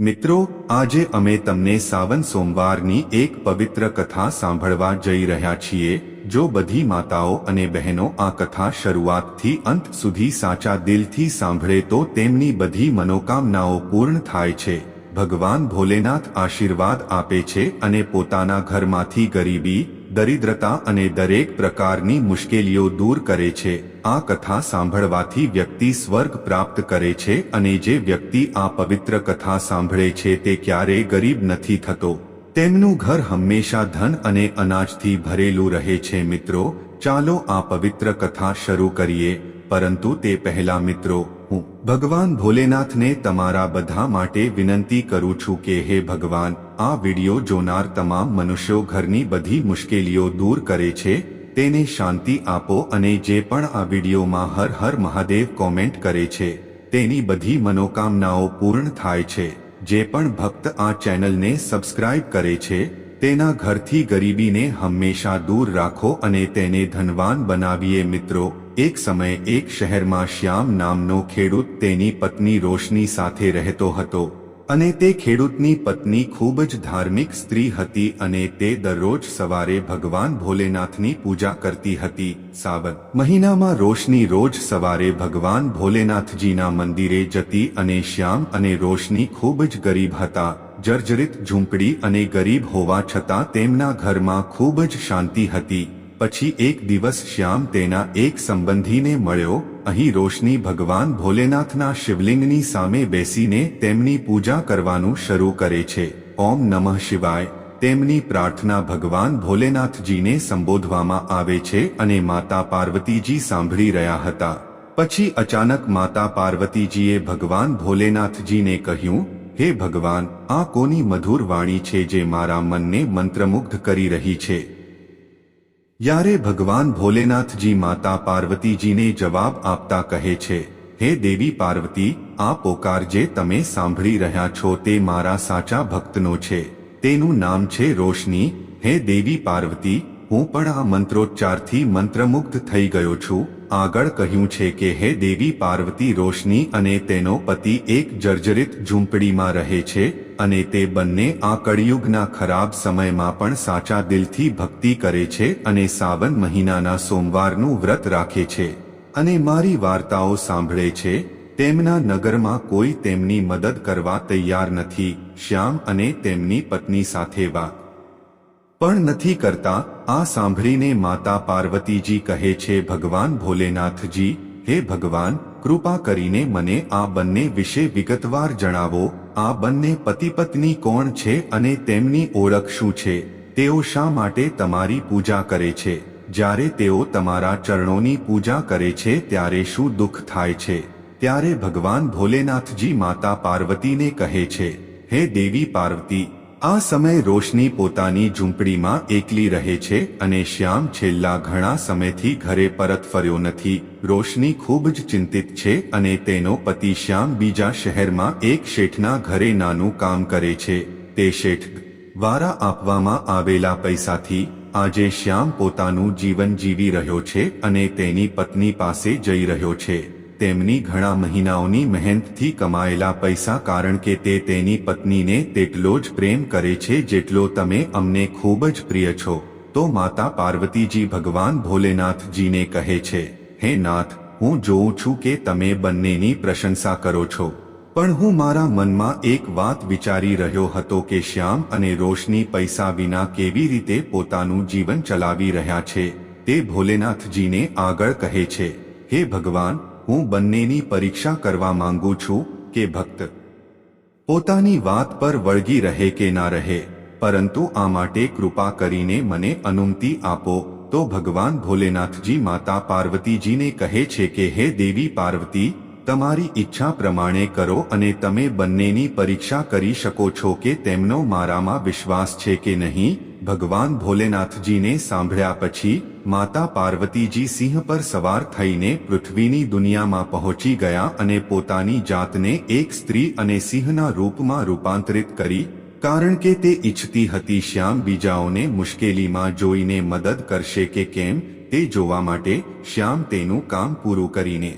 મિત્રો, આજે અમે તમને સાવન સોમવારની એક પવિત્ર કથા સાંભળવા જઈ રહ્યા છીએ, જો બધી માતાઓ અને બહેનો આ કથા શરૂઆતથી અંત સુધી સાચા દિલથી સાંભળે તો તેમની બધી મનોકામનાઓ પૂર્ણ થાય છે. ભગવાન ભોલેનાથ આશીર્વાદ આપે છે અને પોતાના ઘરમાંથી ગરીબી, દરિદ્રતા અને દરેક પ્રકારની મુશ્કેલીઓ દૂર કરે છે. આ કથા સાંભળવાથી વ્યક્તિ સ્વર્ગ પ્રાપ્ત કરે છે અને જે વ્યક્તિ આ પવિત્ર કથા સાંભળે છે તે ક્યારેય ગરીબ નથી થતો. તેમનું ઘર હંમેશા ધન અને અનાજથી ભરેલું રહે છે મિત્રો. ચાલો આ પવિત્ર કથા શરૂ કરીએ. પરંતુ તે પહેલા મિત્રો હું. ભગવાન ભોલેનાથને તમારા બધા માટે વિનંતી કરું છું કે હે ભગવાન, આ વિડિયો જોનાર તમામ મનુષ્યો ઘરની બધી મુશ્કેલીઓ દૂર કરે છે, તેને શાંતિ આપો અને જે પણ આ વિડિયોમાં હર હર મહાદેવ કોમેન્ટ કરે છે, તેની બધી મનોકામનાઓ પૂર્ણ થાય છે. જે પણ ભક્ત આ ચેનલને સબસ્ક્રાઇબ કરે છે તેના ઘરથી ગરીબીને હંમેશા દૂર રાખો અને તેને ધનવાન બનાવીએ મિત્રો. એક સમયે એક શહેરમાં શ્યામ નામનો ખેડૂત તેની પત્ની રોશની સાથે રહેતો હતો. અને તે ખેડૂતની પત્ની ખૂબ જ ધાર્મિક સ્ત્રી હતી અને તે દરરોજ સવારે ભગવાન ભોલેનાથની પૂજા કરતી હતી. સાવન મહિનામાં રોશની રોજ સવારે ભગવાન ભોલેનાથજીના મંદિરે જતી અને શ્યામ અને રોશની ખૂબ જ ગરીબ હતા. જર્જરિત ઝૂંપડી અને ગરીબ હોવા છતાં તેમના ઘરમાં ખૂબ જ શાંતિ હતી. પછી એક દિવસ શ્યામ તેના એક સંબંધીને મળ્યો. અહીં રોશની ભગવાન ભોલેનાથના શિવલિંગની સામે બેસીને તેમની પૂજા કરવાનું શરૂ કરે છે. ઓમ નમઃ શિવાય. તેમની પ્રાર્થના ભગવાન ભોલેનાથજીને સંબોધવામાં આવે છે અને માતા પાર્વતીજી સાંભળી રહ્યા હતા. પછી અચાનક માતા પાર્વતીજીએ ભગવાન ભોલેનાથજીને કહ્યું હે ભગવાન, આ કોની મધુર વાણી છે જે મારા મનને મંત્રમુગ્ધ કરી રહી છે? યારે ભગવાન ભોલેનાથજી માતા પાર્વતીજીને જવાબ આપતા કહે છે, હે દેવી પાર્વતી, આ પોકાર જે તમે સાંભળી રહ્યા છો તે મારા સાચા ભક્તનો છે. તેનું નામ છે રોશની. હે દેવી પાર્વતી હું પણ આ મંત્રોચ્ચારથી મંત્રમુગ્ધ થઈ ગયો છું. આગળ કહ્યું છે કે, હે દેવી પાર્વતી રોશની અને તેનો પતિ એક જર્જરિત ઝૂંપડીમાં રહે છે અને તે બંને આ કળિયુગના ખરાબ સમયમાં પણ સાચા દિલથી ભક્તિ કરે છે અને સાવન મહિનાના સોમવારનું વ્રત રાખે છે અને મારી વાર્તાઓ સાંભળે છે. તેમના નગરમાં કોઈ તેમની મદદ કરવા તૈયાર નથી. શ્યામ અને તેમની પત્ની સાથે વાત પણ નથી કરતા, આ સાંભળીને માતા પાર્વતીજી કહે છે, ભગવાન ભોલેનાથજી, હે ભગવાન, કૃપા કરીને મને આ બંને વિશે વિગતવાર જણાવો, આ બંને પતિ પત્ની કોણ છે અને તેમની ઓળખ શું છે? તેઓ શા માટે તમારી પૂજા કરે છે? જ્યારે તેઓ તમારા ચરણોની પૂજા કરે છે, ત્યારે શું દુઃખ થાય છે? ત્યારે ભગવાન ભોલેનાથજી માતા પાર્વતીને કહે છે, હે દેવી પાર્વતી આ સમય રોશની પોતાની ઝૂંપડીમાં એકલી રહે છે અને શ્યામ છેલ્લા ઘણા સમયથી ઘરે પરત ફર્યો નથી. રોશની ખૂબ જ ચિંતિત છે અને તેનો પતિ શ્યામ બીજા શહેરમાં એક શેઠના ઘરે નાનું કામ કરે છે. તે શેઠ દ્વારા આપવામાં આવેલા પૈસાથી આજે શ્યામ પોતાનું જીવન જીવી રહ્યો છે અને તેની પત્ની પાસે જઈ રહ્યો છે. તેમની ઘણા મહિનાઓની મહેનતથી કમાયેલા પૈસા કારણ કે તે તેની પત્નીને તેટલો જ પ્રેમ કરે છે જેટલો તમે અમને ખૂબ જ પ્રિય છો. તો માતા પાર્વતીજી ભગવાન ભોલેનાથજીને કહે છે, હે નાથ, હું જોઉં છું કે તમે બંનેની પ્રશંસા કરો છો. પણ હું મારા મનમાં એક વાત વિચારી રહ્યો હતો કે શ્યામ અને રોશની પૈસા વિના કેવી રીતે પોતાનું જીવન ચલાવી રહ્યા છે. તે ભોલેનાથજીને આગળ કહે છે, હે ભગવાન હું બંનેની પરીક્ષા કરવા માંગુ છું કે ભક્ત પોતાની વાત પર વળગી રહે કે ના રહે, પરંતુ આ માટે કૃપા કરીને મને અનુમતિ આપો, તો ભગવાન ભોલેનાથજી માતા પાર્વતીજીને કહે છે કે, હે દેવી પાર્વતી, તમારી ઈચ્છા પ્રમાણે કરો અને તમે બંનેની પરીક્ષા કરી શકો છો કે તેમનો મારામાં વિશ્વાસ છે કે નહીં ભગવાન ભોલેનાથજીને સાંભળ્યા પછી માતા પાર્વતીજી સિંહ પર સવાર થઈને પૃથ્વીની દુનિયામાં પહોંચી ગયા અને પોતાની જાતને એક સ્ત્રી અને સિંહના રૂપમાં રૂપાંતરિત કરી, કારણ કે તે ઈચ્છતી હતી શ્યામ બીજાઓને મુશ્કેલીમાં જોઈને મદદ કરશે કે કેમ, તે જોવા માટે શ્યામ તેનું કામ પૂરું કરીને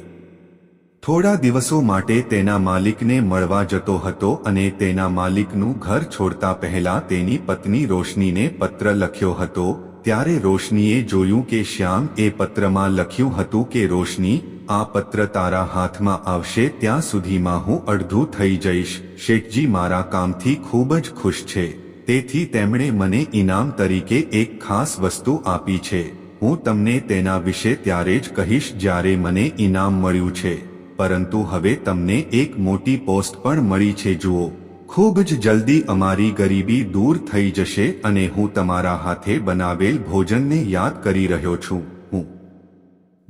થોડા દિવસો માટે તેના માલિકને મળવા જતો હતો અને તેના માલિકનું ઘર છોડતા પહેલા તેની પત્ની રોશનીને પત્ર લખ્યો હતો. ત્યારે રોશનીએ જોયું કે શ્યામ એ પત્રમાં લખ્યું હતું કે, રોશની, આ પત્ર તારા હાથમાં આવશે, ત્યાં સુધીમાં હું અડધું થઈ જઈશ. શેઠજી મારા કામથી ખૂબ જ ખુશ છે. તેથી તેમણે મને ઇનામ તરીકે એક ખાસ વસ્તુ આપી છે. હું તમને તેના વિશે ત્યારે જ કહીશ જ્યારે મને ઇનામ મળ્યું છે. પરંતુ હવે તમને એક મોટી પોસ્ટ પણ મળી છે, જુઓ. ખૂબ જ જલ્દી અમારી ગરીબી દૂર થઈ જશે અને હું તમારા હાથે બનાવેલ ભોજનને યાદ કરી રહ્યો છું. હું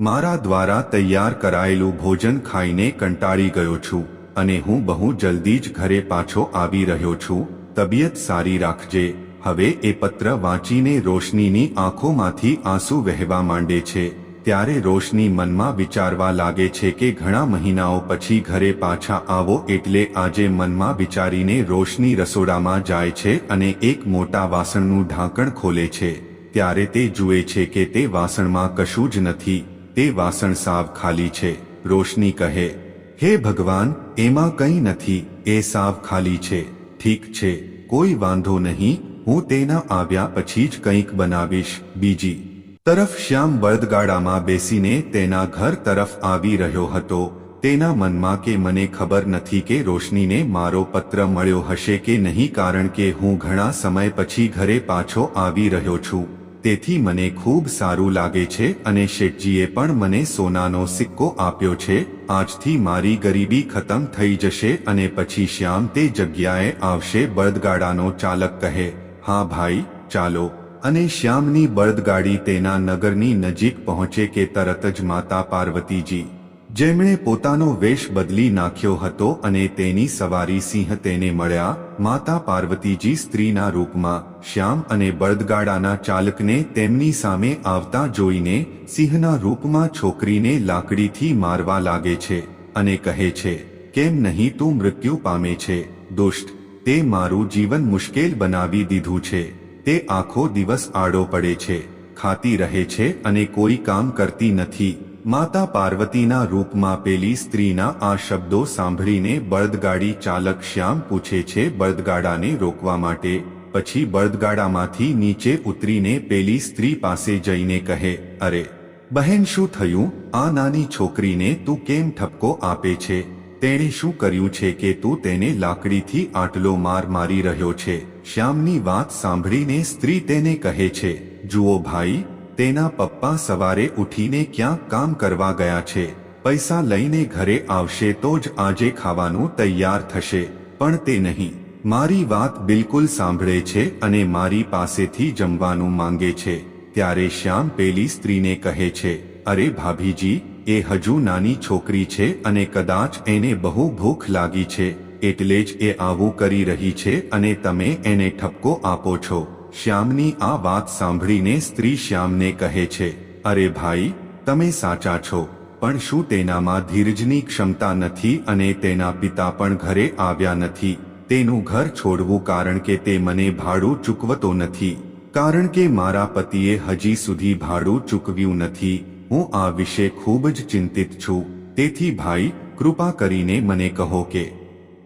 મારા દ્વારા તૈયાર કરાયેલું ભોજન ખાઈને કંટાળી ગયો છું અને હું બહુ જલ્દી જ ઘરે પાછો આવી રહ્યો છું. તબિયત સારી રાખજે. હવે એ પત્ર વાંચીને રોશનીની આંખોમાંથી આંસુ વહેવા માંડે છે. ત્યારે રોશની મનમાં વિચારવા લાગે છે કે ઘણા મહિનાઓ પછી ઘરે પાછા આવો એટલે આજે મનમાં વિચારીને રોશની રસોડામાં જાય છે અને એક મોટા વાસણનું ઢાંકણ ખોલે છે. ત્યારે તે જુએ છે કે તે વાસણમાં કશું જ નથી. તે વાસણ સાવ ખાલી છે. રોશની કહે, હે ભગવાન, એમાં કંઈ નથી. એ સાવ ખાલી છે. ઠીક છે. કોઈ વાંધો નહીં. હું તેના આવ્યા પછી જ કંઈક બનાવીશ. બીજી તરફ શ્યામ બળદગાડામાં બેસીને તેના ઘર તરફ આવી રહ્યો હતો. તેના મનમાં કે મને ખબર નથી કે રોશનીને મારો પત્ર મળ્યો હશે કે નહીં કારણ કે હું ઘણા સમય પછી ઘરે પાછો આવી રહ્યો છું. તેથી મને ખૂબ સારું લાગે છે અને શેઠજીએ પણ મને સોનાનો સિક્કો આપ્યો છે. આજથી મારી ગરીબી ખતમ થઈ જશે અને પછી શ્યામ તે જગ્યાએ આવશે બળદગાડાનો ચાલક કહે, હા ભાઈ, ચાલો. અને શ્યામની બળદગાડી તેના નગરની નજીક પહોંચે કે તરત જ માતા પાર્વતીજી. જેમણે પોતાનો વેશ બદલી નાખ્યો હતો અને તેની સવારી સિંહ તેને મળ્યા, માતા પાર્વતીજી સ્ત્રીના રૂપમાં, શ્યામ અને બળદગાડાના ચાલકને તેમની સામે આવતા જોઈને, સિંહના રૂપમાં છોકરીને લાકડીથી મારવા લાગે છે, અને કહે છે, કેમ નહીં તું મૃત્યુ પામે છે, દુષ્ટ, તે મારું જીવન મુશ્કેલ બનાવી દીધું છે. તે આખો દિવસ આડો પડે છે, ખાતી રહે છે અને કોઈ કામ કરતી નથી. માતા પાર્વતીના રૂપમાં પેલી સ્ત્રીના આ શબ્દો સાંભળીને બળદગાડી ચાલક શ્યામ પૂછે છે, બળદગાડાને રોકવા માટે? પછી બળદગાડામાંથી નીચે ઉતરીને પેલી સ્ત્રી પાસે જઈને કહે, અરે, બહેન શું થયું? આ નાની છોકરીને તું કેમ ઠપકો આપે છે? તેણે શું કર્યું છે કે તું તેને લાકડીથી આટલો માર મારી રહ્યો છે? શ્યામની વાત સાંભળીને સ્ત્રી તેને કહે છે, જુઓ ભાઈ, તેના પપ્પા સવારે ઉઠીને ક્યાંક કામ કરવા ગયા છે. પૈસા લઈને ઘરે આવશે તો જ આજે ખાવાનું તૈયાર થશે, પણ તે નહીં. મારી વાત બિલકુલ સાંભળે છે અને મારી પાસેથી જમવાનું માંગે છે. ત્યારે શ્યામ પેલી સ્ત્રીને કહે છે, અરે ભાભીજી, એ હજુ નાની છોકરી છે અને કદાચ એને બહુ ભૂખ લાગી છે. એટલે જ એ આવું કરી રહી છે અને તમે એને ઠપકો આપો છો. શ્યામની આ વાત સાંભળીને સ્ત્રી શ્યામને કહે છે, અરે ભાઈ, તમે સાચા છો, પણ શું તેનામાં ધીરજની ક્ષમતા નથી અને તેના પિતા પણ ઘરે આવ્યા નથી. તેનું ઘર છોડવું કારણ કે તે મને ભાડું ચૂકવતો નથી. કારણ કે મારા પતિએ હજી સુધી ભાડું ચૂકવ્યું નથી. હું આ વિશે ખૂબ જ ચિંતિત છું. તેથી ભાઈ, કૃપા કરીને મને કહો કે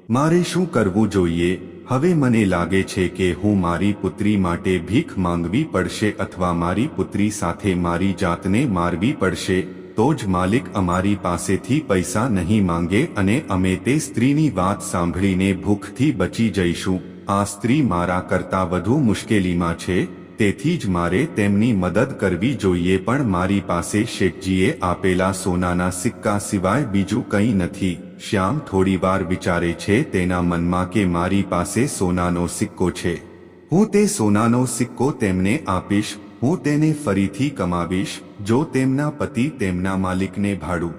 મારે શું કરવું જોઈએ? હવે મને લાગે છે કે હું મારી પુત્રી માટે ભીખ માંગવી પડશે અથવા મારી પુત્રી સાથે મારી જાતને મારવી પડશે, તો જ માલિક અમારી પાસેથી પૈસા નહીં માંગે અને અમે તે સ્ત્રીની વાત સાંભળીને ભૂખથી બચી જઈશું. આ સ્ત્રી મારા કરતા વધુ મુશ્કેલીમાં છે, તેથી જ મારે તેમની મદદ કરવી જોઈએ પણ મારી પાસે શેઠજીએ આપેલા સોનાના સિક્કા સિવાય બીજું કંઈ નથી. શ્યામ થોડીવાર વિચારે છે, તેના મનમાં કે મારી પાસે સોનાનો સિક્કો છે. હું તે સોનાનો સિક્કો તેમને આપીશ, હું તેને ફરીથી કમાવીશ, જો તેમના પતિ તેમના માલિકને ભાડું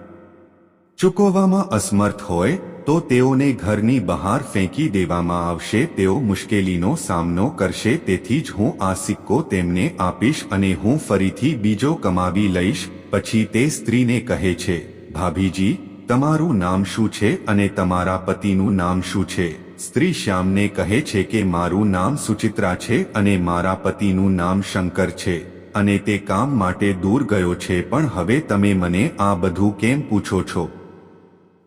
ચૂકવવામાં અસમર્થ હોય, તો તેઓને ઘરની બહાર ફેંકી દેવામાં આવશે, તેઓ મુશ્કેલીનો સામનો કરશે, તેથી જ હું આ સિક્કો તેમને આપીશ અને હું ફરીથી બીજો કમાવી લઈશ, પછી તે સ્ત્રીને કહે છે, ભાભીજી તમારું નામ શું છે અને તમારા પતિનું નામ શું છે? સ્ત્રી શ્યામને કહે છે કે મારું નામ સુચિત્રા છે અને મારા પતિનું નામ શંકર છે, અને તે કામ માટે દૂર ગયો છે, પણ હવે તમે મને આ બધું કેમ પૂછો છો?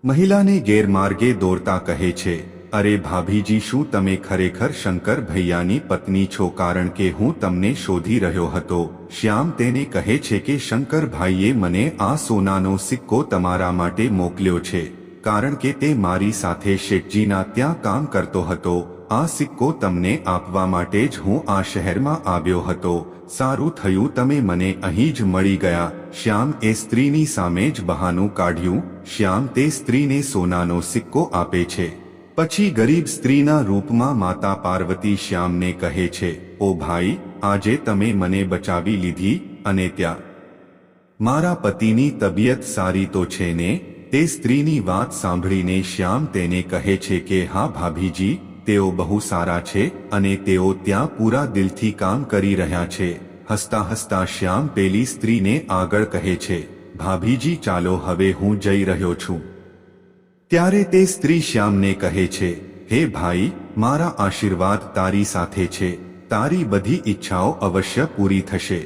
મહિલાને ગેરમાર્ગે દોરતા કહે છે અરે ભાભીજી, શું તમે ખરેખર શંકર ભૈયાની પત્ની છો? કારણ કે હું તમને શોધી રહ્યો હતો. શ્યામ તેને કહે છે કે, શંકર ભાઈએ મને આ સોનાનો સિક્કો તમારા માટે મોકલ્યો છે. કારણ કે તે મારી સાથે શેઠજીના ત્યાં કામ કરતો હતો. આ સિક્કો તમને આપવા માટે જ હું આ શહેરમાં આવ્યો હતો. સારું થયું તમે મને અહીં જ મળી ગયા. શ્યામ એ સ્ત્રીની સામે જ બહાનું કાઢ્યું. શ્યામ તે સ્ત્રીને સોનાનો સિક્કો આપે છે. પછી ગરીબ સ્ત્રીના રૂપમાં માતા પાર્વતી શ્યામને કહે છે, ઓ ભાઈ, આજે તમે મને બચાવી લીધી અને ત્યાં મારા પતિની તબિયત સારી તો છે ને? તે સ્ત્રીની વાત સાંભળીને શ્યામ તેને કહે છે કે, હા ભાભીજી, તેઓ બહુ સારા છે અને તેઓ ત્યાં પૂરા દિલથી કામ કરી રહ્યા છે. હસતા હસતા શ્યામ પેલી સ્ત્રીને આગળ કહે છે, ભાભીજી, ચાલો હવે હું જઈ રહ્યો છું. ત્યારે તે સ્ત્રી શ્યામને કહે છે, હે ભાઈ, મારા આશીર્વાદ તારી સાથે છે. તારી બધી ઈચ્છાઓ અવશ્ય પૂરી થશે.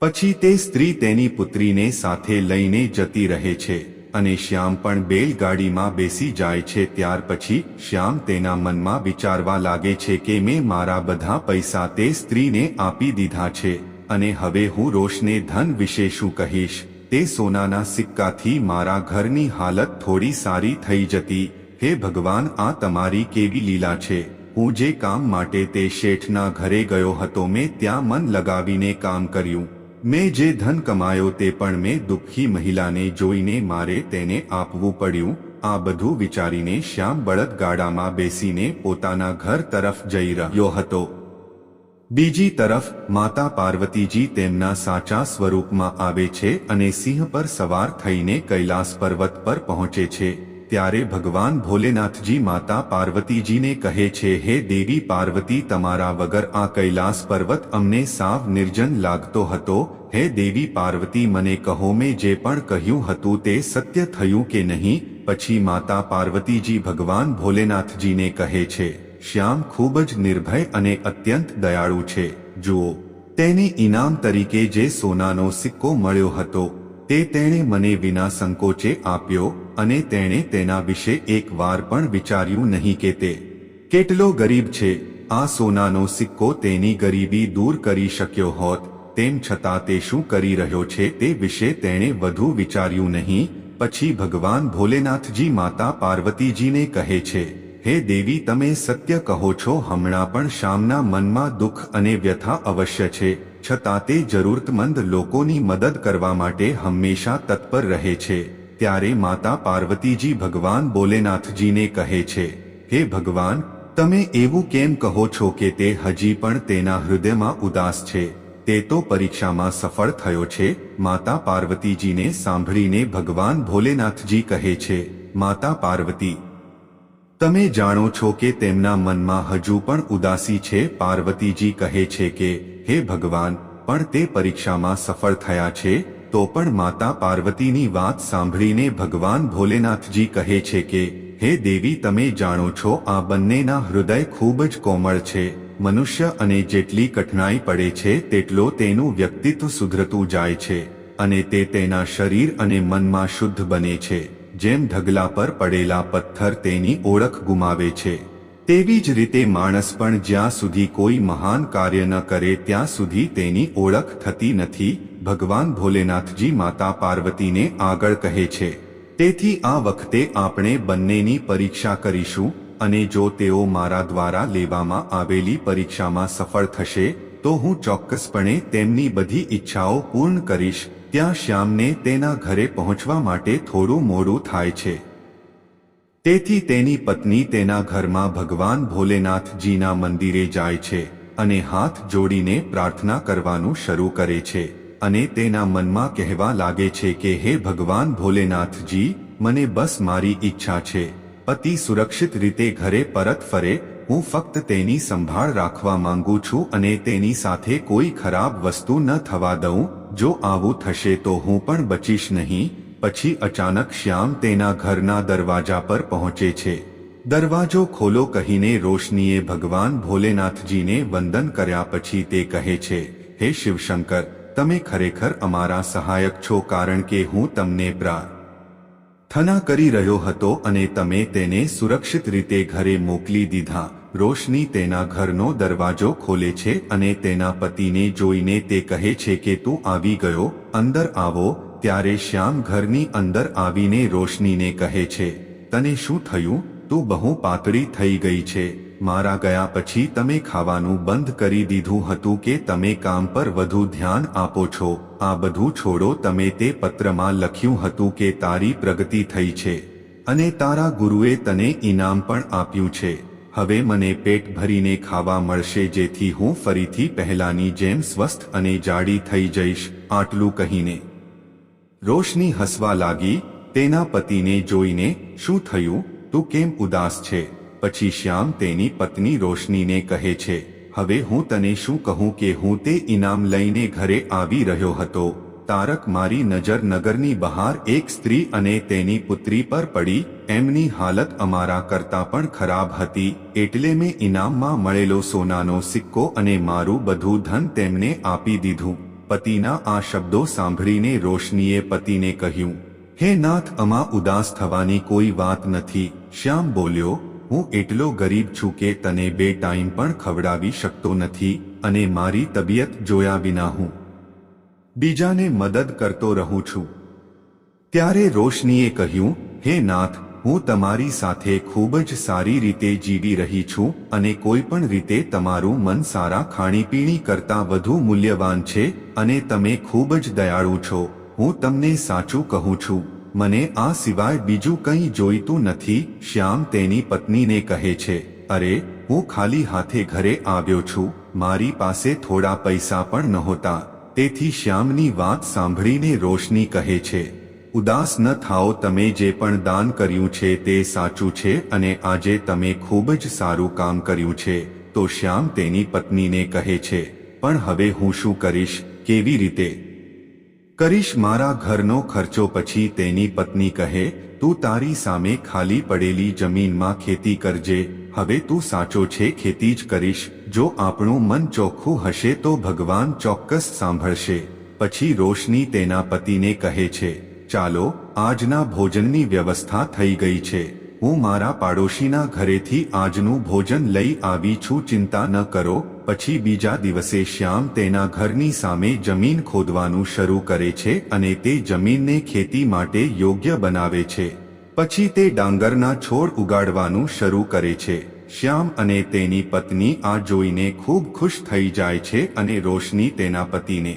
પછી તે સ્ત્રી તેની પુત્રીને સાથે લઈને જતી રહે છે અને શ્યામ પણ બેલગાડીમાં બેસી જાય છે. ત્યાર પછી શ્યામ તેના મનમાં વિચારવા લાગે છે કે મેં મારા બધા પૈસા તે સ્ત્રીને આપી દીધા છે અને હવે હું રોશને ધન વિશે શું કહીશ? તે સોનાના સિક્કાથી મારા ઘરની હાલત થોડી સારી થઈ જતી. હે ભગવાન, આ તમારી કેવી લીલા છે? હું જે કામ માટે તે શેઠના ઘરે ગયો હતો, મેં ત્યાં મન લગાવીને કામ કર્યું. મેં જે ધન કમાયો તે પણ મેં દુઃખી મહિલાને જોઈને મારે તેને આપવું પડ્યું. આ બધું વિચારીને શ્યામ બળદ ગાડામાં બેસીને પોતાના ઘર તરફ જઈ રહ્યો હતો. બીજી તરફ, માતા પાર્વતીજી તેમના સાચા સ્વરૂપમાં આવે છે અને સિંહ પર સવાર થઈને કૈલાસ પર્વત પર પહોંચે છે. ત્યારે ભગવાન ભોલેનાથજી માતા પાર્વતીજીને કહે છે, હે દેવી પાર્વતી, તમારા વગર આ કૈલાસ પર્વત અમને સાવ નિર્જન લાગતો હતો. હે દેવી પાર્વતી, મને કહો, મેં જે પણ કહ્યું હતું તે સત્ય થયું કે નહીં પછી માતા પાર્વતીજી ભગવાન ભોલેનાથજીને કહે છે શ્યામ ખૂબ જ નિર્ભય અને અત્યંત દયાળુ છે. જુઓ, તેને ઇનામ તરીકે જે સોનાનો સિક્કો મળ્યો હતો, તે તેણે મને વિના સંકોચે આપ્યો અને તેણે તેના વિશે એક વાર પણ વિચાર્યું નહીં કે તે કેટલો ગરીબ છે. આ સોનાનો સિક્કો તેની ગરીબી દૂર કરી શક્યો હોત, તેમ છતાં તે શું કરી રહ્યો છે તે વિશે તેણે વધુ વિચાર્યું નહીં. પછી ભગવાન ભોલેનાથજી માતા પાર્વતીજીને કહે છે હે દેવી, તમે સત્ય કહો છો, હમણાં પણ શામના મનમાં દુઃખ અને વ્યથા અવશ્ય છે. છતાં તે જરૂરતમંદ લોકોની મદદ કરવા માટે હંમેશા તત્પર રહે છે. ત્યારે માતા પાર્વતીજી ભગવાન ભોલેનાથજીને કહે છે, હે ભગવાન, તમે એવું કેમ કહો છો કે તે હજી પણ તેના હૃદયમાં ઉદાસ છે? તે તો પરીક્ષામાં સફળ થયો છે. માતા પાર્વતીજીને સાંભળીને ભગવાન ભોલેનાથજી કહે છે, માતા પાર્વતી તમે જાણો છો કે તેમના મનમાં હજુ પણ ઉદાસી છે? પાર્વતીજી કહે છે કે, હે ભગવાન, પણ તે પરીક્ષામાં સફળ થયા છે? તો પણ માતા પાર્વતીની વાત સાંભળીને ભગવાન ભોલેનાથજી કહે છે કે, હે દેવી, તમે જાણો છો, આ બંનેના હૃદય ખૂબ જ કોમળ છે. મનુષ્ય અને જેટલી કઠણાઈ પડે છે, તેટલો તેનું વ્યક્તિત્વ સુધરતું જાય છે અને તે તેના શરીર અને મનમાં શુદ્ધ બને છે. જેમ ઢગલા પર પડેલા પથ્થર તેની ઓળખ ગુમાવે છે, તેવી જ રીતે માણસ પણ જ્યાં સુધી કોઈ મહાન કાર્ય ન કરે ત્યાં સુધી તેની ઓળખ થતી નથી, ભગવાન ભોલેનાથજી માતા પાર્વતીને આગળ કહે છે. તેથી આ વખતે આપણે બંનેની પરીક્ષા કરીશું અને જો તેઓ મારા દ્વારા લેવામાં આવેલી પરીક્ષામાં સફળ થશે, તો હું ચોક્કસપણે તેમની બધી ઈચ્છાઓ પૂર્ણ કરીશ ત્યાં શ્યામને તેના ઘરે પહોંચવા માટે થોડું મોડું થાય છે. તેથી તેની પત્ની તેના ઘરમાં ભગવાન ભોલેનાથજીના મંદિરે જાય છે અને હાથ જોડીને પ્રાર્થના કરવાનું શરૂ કરે છે અને તેના મનમાં કહેવા લાગે છે કે, હે ભગવાન ભોલેનાથજી, મને બસ મારી ઈચ્છા છે. પતિ સુરક્ષિત રીતે ઘરે પરત ફરે. હું ફક્ત તેની સંભાળ રાખવા માંગુ છું અને તેની સાથે કોઈ ખરાબ વસ્તુ ન થવા દઉં. જો આવું થશે તો હું પણ બચીશ નહીં. પછી અચાનક શ્યામ તેના ઘરના દરવાજા પર પહોંચે છે. દરવાજો ખોલો કહીને રોશનીએ ભગવાન ભોલેનાથજીને વંદન કર્યા પછી તે કહે છે, હે શિવશંકર, તમે ખરેખર અમારા સહાયક છો કારણ કે હું તમને પ્રા થના કરી રહ્યો હતો અને તમે તેને સુરક્ષિત રીતે ઘરે મોકલી દીધા. રોશની તેના ઘરનો દરવાજો ખોલે છે અને તેના પતિને જોઈને તે કહે છે કે તું આવી ગયો, અંદર આવો, ત્યારે શ્યામ ઘરની અંદર આવીને રોશનીને કહે છે, તને શું થયું? તું બહુ પાતળી થઈ ગઈ છે. મારા ગયા પછી તમે ખાવાનું બંધ કરી દીધું હતું કે તમે કામ પર વધુ ધ્યાન આપો છો. આ બધું છોડો, તમે તે પત્રમાં લખ્યું હતું કે તારી પ્રગતિ થઈ છે. અને તારા ગુરુએ તને ઇનામ પણ આપ્યું છે. હવે મને પેટ ભરીને ખાવા મળશે જેથી હું ફરીથી પહેલાની જેમ સ્વસ્થ અને જાડી થઈ જઈશ, આટલું કહીને. રોશની હસવા લાગી, તેના પતિને જોઈને, શું થયું? તું કેમ ઉદાસ છે પછી શ્યામ તેની પત્ની રોશનીને કહે છે, હવે હું તને શું કહું કે હું તે ઇનામ લઈને ઘરે આવી રહ્યો હતો? તારક મારી નજર નગરની બહાર એક સ્ત્રી અને તેની પુત્રી પર પડી, એમની હાલત અમારા કરતા પણ ખરાબ હતી, એટલે મેં ઇનામમાં મળેલો સોનાનો સિક્કો અને મારું બધું ધન તેમને આપી દીધું. પતિના આ શબ્દો સાંભળીને રોશનીએ પતિને કહ્યું, હે નાથ અમા ઉદાસ થવાની કોઈ વાત નથી. શ્યામ બોલ્યો, હું એટલો ગરીબ છું કે તને બે ટાઈમ પણ ખવડાવી શકતો નથી અને મારી તબિયત જોયા વિના હું બીજાને મદદ કરતો રહું છું. ત્યારે રોશનીએ કહ્યું, હે નાથ, હું તમારી સાથે ખૂબ જ સારી રીતે જીવી રહી છું અને કોઈ પણ રીતે તમારું મન સારા ખાણીપીણી કરતાં વધુ મૂલ્યવાન છે અને તમે ખૂબ જ દયાળુ છો. હું તમને સાચું કહું છું. મને આ સિવાય બીજું કંઈ જોઈતું નથી. શ્યામ તેની પત્નીને કહે છે, અરે, હું ખાલી હાથે ઘરે આવ્યો છું. મારી પાસે થોડા પૈસા પણ નહોતા. તેથી શ્યામની વાત સાંભળીને રોશની કહે છે, ઉદાસ ન થાઓ તમે જે પણ દાન કર્યું છે તે સાચું છે અને આજે તમે ખૂબ જ સારું કામ કર્યું છે. તો શ્યામ તેની પત્નીને કહે છે, પણ હવે હું શું કરીશ? કેવી રીતે? કરીશ મારા ઘરનો ખર્ચો પછી તેની પત્ની કહે, તું તારી સામે ખાલી પડેલી જમીનમાં ખેતી કરજે, હવે તું સાચો છે, ખેતી જ કરીશ, જો આપણું મન ચોખ્ખું હશે તો ભગવાન ચોક્કસ સાંભળશે. પછી રોશની તેના પતિને કહે છે, ચાલો, આજના ભોજનની વ્યવસ્થા થઈ ગઈ છે. હું મારા પાડોશીના ઘરેથી આજનું ભોજન લઈ આવી છું, ચિંતા ન કરો. પછી બીજા દિવસે શ્યામ તેના ઘરની સામે જમીન ખોદવાનું શરૂ કરે છે અને તે જમીનને ખેતી માટે યોગ્ય બનાવે છે. પછી તે ડાંગરના છોડ ઉગાડવાનું શરૂ કરે છે. શ્યામ અને તેની પત્ની આ જોઈને ખૂબ ખુશ થઈ જાય છે અને રોશની તેના પતિને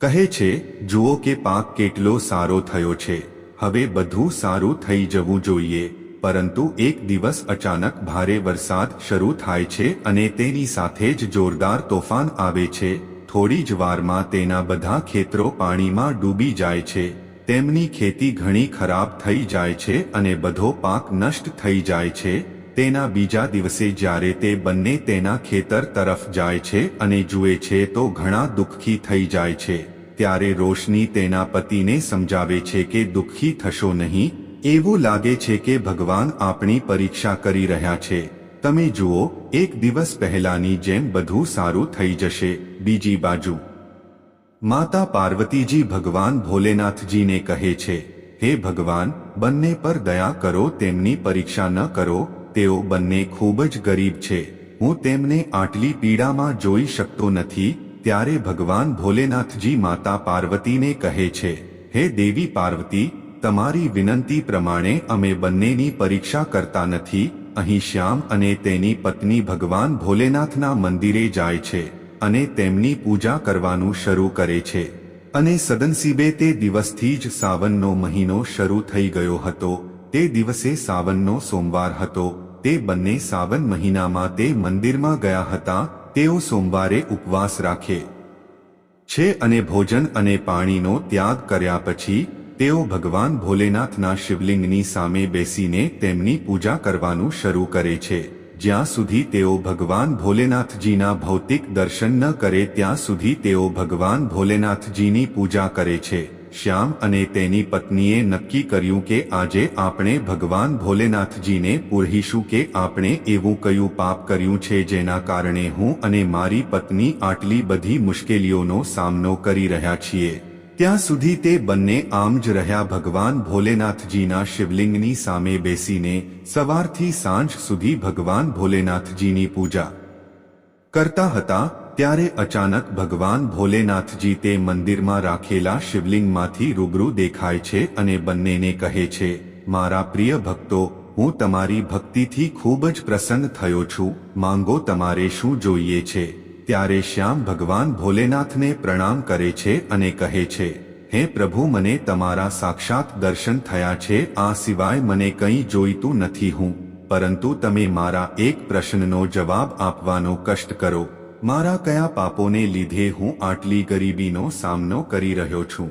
કહે છે, જુઓ કે પાક કેટલો સારો થયો છે. હવે બધું સારું થઈ જવું જોઈએ, પરંતુ એક દિવસ અચાનક ભારે વરસાદ શરૂ થાય છે અને તેની સાથે જ જોરદાર તોફાન આવે છે. થોડી જ વારમાં તેના બધા ખેતરો પાણીમાં ડૂબી જાય છે. તેમની ખેતી ઘણી ખરાબ થઈ જાય છે અને બધો પાક નષ્ટ થઈ જાય છે. તેના બીજા દિવસે જ્યારે તે બંને તેના ખેતર તરફ જાય છે અને જુએ છે તો ઘણા દુઃખી થઈ જાય છે. ત્યારે રોશની તેના પતિને સમજાવે છે કે દુઃખી થશો નહીં, એવું લાગે છે કે ભગવાન આપણી પરીક્ષા કરી રહ્યા છે. તમે જુઓ, એક દિવસ પહેલાની જેમ બધું સારું થઈ જશે. બીજી બાજુ. માતા પાર્વતીજી ભગવાન ભોલેનાથજીને કહે છે, હે ભગવાન, બંને પર દયા કરો, તેમની પરીક્ષા ન કરો, તેઓ બંને ખૂબ જ ગરીબ છે. હું તેમને આટલી પીડામાં જોઈ શકતો નથી ત્યારે ભગવાન ભોલેનાથજી માતા પાર્વતીને કહે છે, હે દેવી પાર્વતી, તમારી વિનંતી પ્રમાણે અમે બંનેની પરીક્ષા કરતા નથી, અહીં શ્યામ અને તેની પત્ની ભગવાન ભોલેનાથના મંદિરે જાય છે અને તેમની પૂજા કરવાનું શરૂ કરે છે. અને સદનસીબે તે દિવસથી જ સાવનનો મહિનો શરૂ થઈ ગયો હતો. તે દિવસે સાવનનો સોમવાર હતો. તે બંને સાવન મહિનામાં તે મંદિરમાં ગયા હતા તેઓ સોમવારે ઉપવાસ રાખે. છે અને ભોજન અને પાણીનો ત્યાગ કર્યા પછી, તેઓ ભગવાન ભોલેનાથના શિવલિંગની સામે બેસીને તેમની પૂજા કરવાનું શરૂ કરે છે. જ્યાં સુધી તેઓ ભગવાન ભોલેનાથજીના ભૌતિક દર્શન ન કરે, ત્યાં સુધી તેઓ ભગવાન ભોલેનાથજીની પૂજા કરે છે. શ્યામ અને તેની પત્નીએ નક્કી કર્યું કે આજે આપણે ભગવાન ભોલેનાથજીને પૂરહીશું કે આપણે એવું કયું પાપ કર્યું છે જેના કારણે હું અને મારી પત્ની આટલી બધી મુશ્કેલીઓનો સામનો કરી રહ્યા છીએ. ત્યાં સુધી તે બંને આમ જ રહ્યા ભગવાન ભોલેનાથજીના શિવલિંગની સામે બેસીને સવારથી સાંજ સુધી ભગવાન ભોલેનાથજીની પૂજા કરતા હતા ત્યારે અચાનક ભગવાન ભોલેનાથજી તે મંદિરમાં રાખેલા શિવલિંગમાંથી રૂબરૂ દેખાય છે અને બંનેને કહે છે, મારા પ્રિય ભક્તો, હું તમારી ભક્તિથી ખૂબ જ પ્રસન્ન થયો છું. માંગો તમારે શું જોઈએ છે? ત્યારે શ્યામ ભગવાન ભોલેનાથને પ્રણામ કરે છે અને કહે છે, હે પ્રભુ, મને તમારા સાક્ષાત દર્શન થયા છે. આ સિવાય મને કંઈ જોઈતું નથી હું. પરંતુ તમે મારા એક પ્રશ્નનો જવાબ આપવાનો કષ્ટ કરો. મારા કયા પાપોને લીધે હું આટલી ગરીબીનો સામનો કરી રહ્યો છું?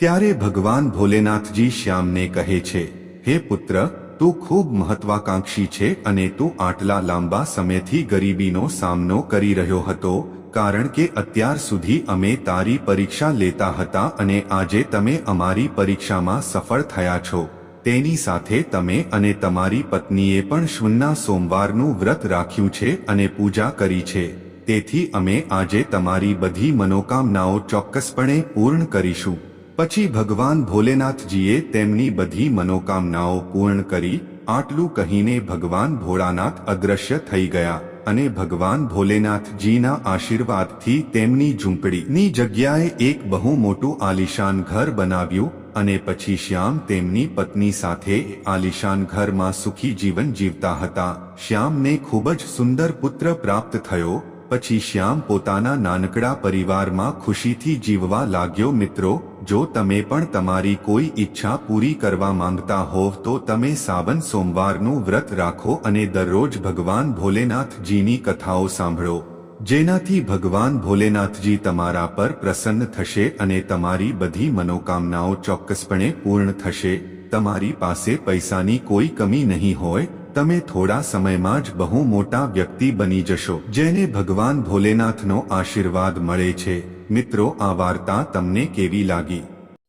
ત્યારે ભગવાન ભોલેનાથજી શ્યામને કહે છે, હે પુત્ર, તું ખૂબ મહત્વાકાંક્ષી છે અને તું આટલા લાંબા સમયથી ગરીબીનો સામનો કરી રહ્યો હતો, કારણ કે અત્યાર સુધી અમે તારી પરીક્ષા લેતા હતા અને આજે તમે અમારી પરીક્ષામાં સફળ થયા છો. તેની સાથે તમે અને તમારી પત્નીએ પણ શૂનના સોમવારનું વ્રત રાખ્યું છે અને પૂજા કરી છે. તેથી અમે આજે તમારી બધી મનોકામનાઓ ચોક્કસપણે પૂર્ણ કરીશું. પછી ભગવાન ભોલેનાથજીએ તેમની બધી મનોકામનાઓ પૂર્ણ કરી, આટલું કહીને ભગવાન ભોળાનાથ અદ્રશ્ય થઈ ગયા અને ભગવાન ભોલેનાથજીના આશીર્વાદથી તેમની ઝૂંપડીની જગ્યાએ એક બહુ મોટું આલિશાન ઘર બનાવ્યું અને પછી શ્યામ તેમની પત્ની સાથે આલિશાન ઘરમાં સુખી જીવન જીવતા હતા. શ્યામને ખૂબ જ સુંદર પુત્ર પ્રાપ્ત થયો પછી શ્યામ પોતાના નાનકડા પરિવારમાં ખુશીથી જીવવા લાગ્યો, મિત્રો, જો તમે પણ તમારી કોઈ ઈચ્છા પૂરી કરવા માંગતા હોવ તો તમે સાવન સોમવારનું વ્રત રાખો અને દરરોજ ભગવાન ભોલેનાથજીની કથાઓ સાંભળો. જેનાથી ભગવાન ભોલેનાથજી તમારા પર પ્રસન્ન થશે અને તમારી બધી મનોકામનાઓ ચોક્કસપણે પૂર્ણ થશે. તમારી પાસે પૈસાની કોઈ કમી નહીં હોય તમે થોડા સમયમાં જ બહુ મોટા વ્યક્તિ બની જશો, જેને ભગવાન ભોલેનાથનો આશીર્વાદ મળે છે. મિત્રો, આ વાર્તા તમને કેવી લાગી?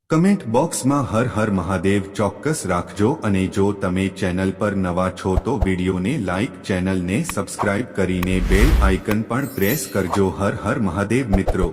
કમેન્ટ બોક્સમાં હર હર મહાદેવ ચોક્કસ રાખજો અને જો તમે ચેનલ પર નવા છો તો વિડીયોને લાઇક ચેનલને સબસ્ક્રાઇબ કરીને બેલ આઇકન પણ પ્રેસ કરજો. હર હર મહાદેવ મિત્રો.